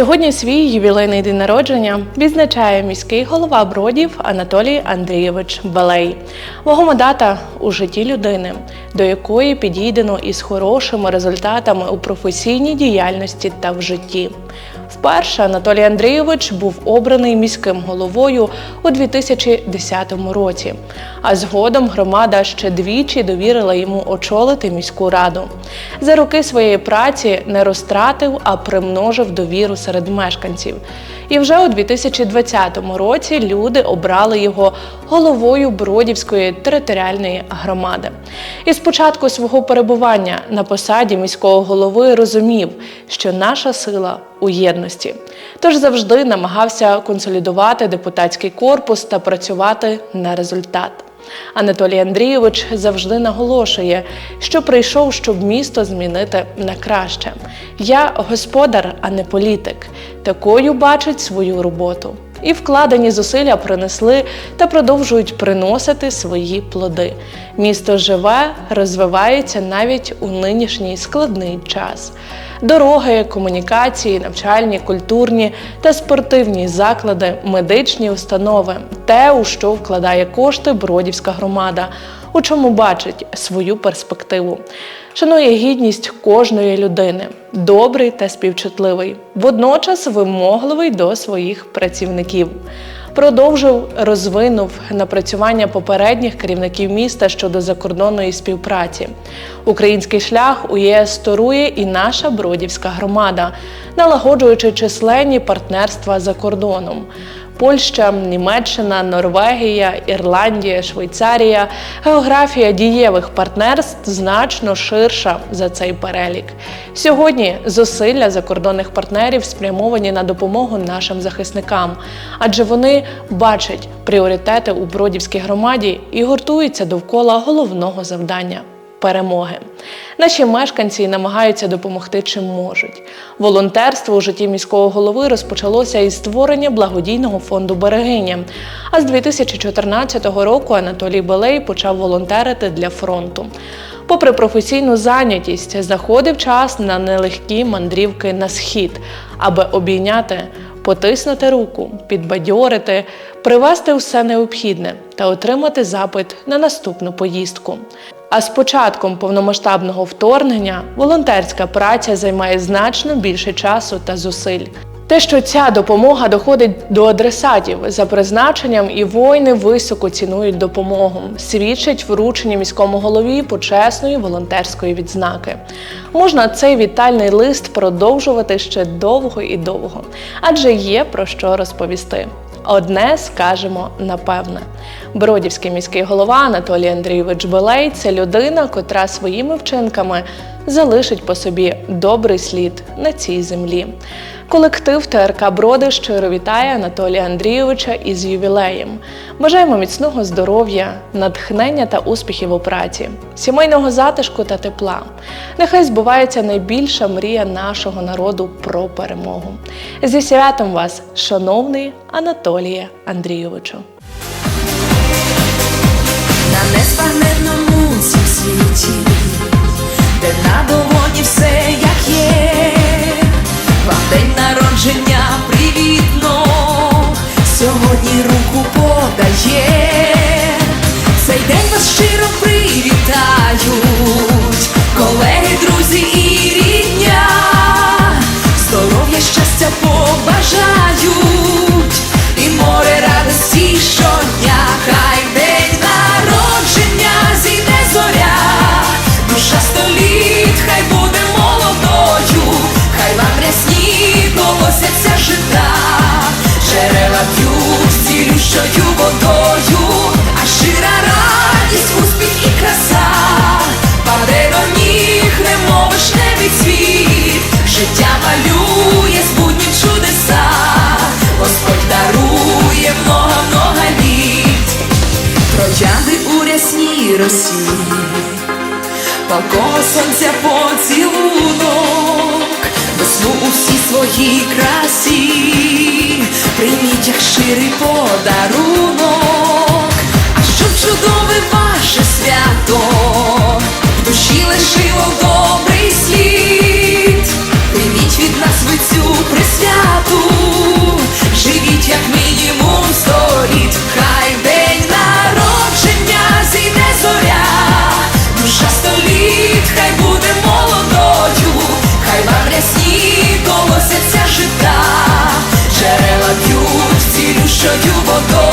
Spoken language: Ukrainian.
Сьогодні свій ювілейний день народження відзначає міський голова Бродів Анатолій Андрійович Балей. Вагома дата у житті людини, до якої підійдено із хорошими результатами у професійній діяльності та в житті. Вперше Анатолій Андрійович був обраний міським головою у 2010 році, а згодом громада ще двічі довірила йому очолити міську раду. За роки своєї праці не розтратив, а примножив довіру серед мешканців. І вже у 2020 році люди обрали його головою Бродівської територіальної громади. І з початку свого перебування на посаді міського голови розумів, що наша сила у єдності. Тож завжди намагався консолідувати депутатський корпус та працювати на результат. Анатолій Андрійович завжди наголошує, що прийшов, щоб місто змінити на краще. Я господар, а не політик. Такою бачить свою роботу. І вкладені зусилля принесли та продовжують приносити свої плоди. Місто живе, розвивається навіть у нинішній складний час. Дороги, комунікації, навчальні, культурні та спортивні заклади, медичні установи те, у що вкладає кошти Бродівська громада, у чому бачить свою перспективу. Шанує гідність кожної людини, добрий та співчутливий, водночас вимогливий до своїх працівників. Продовжив, розвинув напрацювання попередніх керівників міста щодо закордонної співпраці. Український шлях у ЄС торує і наша бродівська громада, налагоджуючи численні партнерства за кордоном. Польща, Німеччина, Норвегія, Ірландія, Швейцарія. Географія дієвих партнерств значно ширша за цей перелік. Сьогодні зусилля закордонних партнерів спрямовані на допомогу нашим захисникам, адже вони бачать пріоритети у Бродівській громаді і гуртуються довкола головного завдання перемоги. Наші мешканці намагаються допомогти чим можуть. Волонтерство у житті міського голови розпочалося із створення благодійного фонду Берегиня. А з 2014 року Анатолій Белей почав волонтерити для фронту. Попри професійну зайнятість, знаходив час на нелегкі мандрівки на схід, аби обійняти, потиснути руку, підбадьорити, привезти все необхідне та отримати запит на наступну поїздку. А з початком повномасштабного вторгнення волонтерська праця займає значно більше часу та зусиль. Те, що ця допомога доходить до адресатів за призначенням, і воїни високо цінують допомогу, свідчить вручення міському голові почесної волонтерської відзнаки. Можна цей вітальний лист продовжувати ще довго і довго, адже є про що розповісти. Одне скажемо напевне. Бродівський міський голова Анатолій Андрійович Белей це людина, котра своїми вчинками залишить по собі добрий слід на цій землі. Колектив ТРК Броди щиро вітає Анатолія Андрійовича із ювілеєм. Бажаємо міцного здоров'я, натхнення та успіхів у праці, сімейного затишку та тепла. Нехай збувається найбільша мрія нашого народу про перемогу. Зі святом вас, шановний Анатоліє Андрійовичу. на неспагненному світі, де на долоні все як є, вам народження привітно, сьогодні руку подає, цей день вас щиро привітають, колеги, друзі троянди у рясній росі, палкого сонця поцілунок, весну у всій своїй красі, прийміть як ширий подарунок, Şakil Bako.